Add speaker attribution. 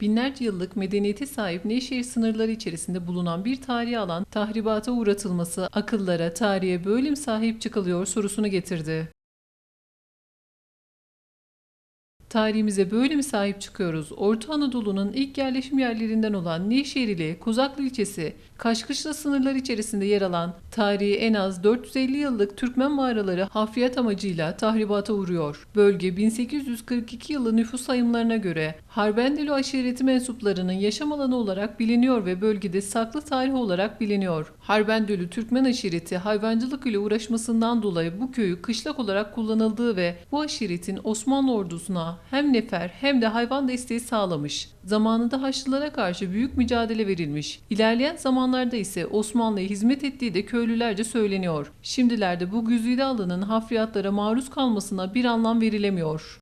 Speaker 1: Binlerce yıllık medeniyete sahip Nevşehir sınırları içerisinde bulunan bir tarihi alan tahribata uğratılması akıllara, tarihe böyle mi sahip çıkılıyor sorusunu getirdi. Tarihimize böyle mi sahip çıkıyoruz? Orta Anadolu'nun ilk yerleşim yerlerinden olan Nevşehir ile Kuzaklı ilçesi, Kaşkışla sınırlar içerisinde yer alan tarihi en az 450 yıllık Türkmen mağaraları hafriyat amacıyla tahribata uğruyor. Bölge 1842 yılı nüfus sayımlarına göre Harbendelo aşireti mensuplarının yaşam alanı olarak biliniyor ve bölgede saklı tarih olarak biliniyor. Harbendelo Türkmen aşireti hayvancılık ile uğraşmasından dolayı bu köyü kışlak olarak kullanıldığı ve bu aşiretin Osmanlı ordusuna hem nefer hem de hayvan desteği sağlamış. Zamanında Haçlılara karşı büyük mücadele verilmiş. İlerleyen zamanlarda ise Osmanlı'ya hizmet ettiği de köylülerce söyleniyor. Şimdilerde bu güzide alanın hafriyatlara maruz kalmasına bir anlam verilemiyor.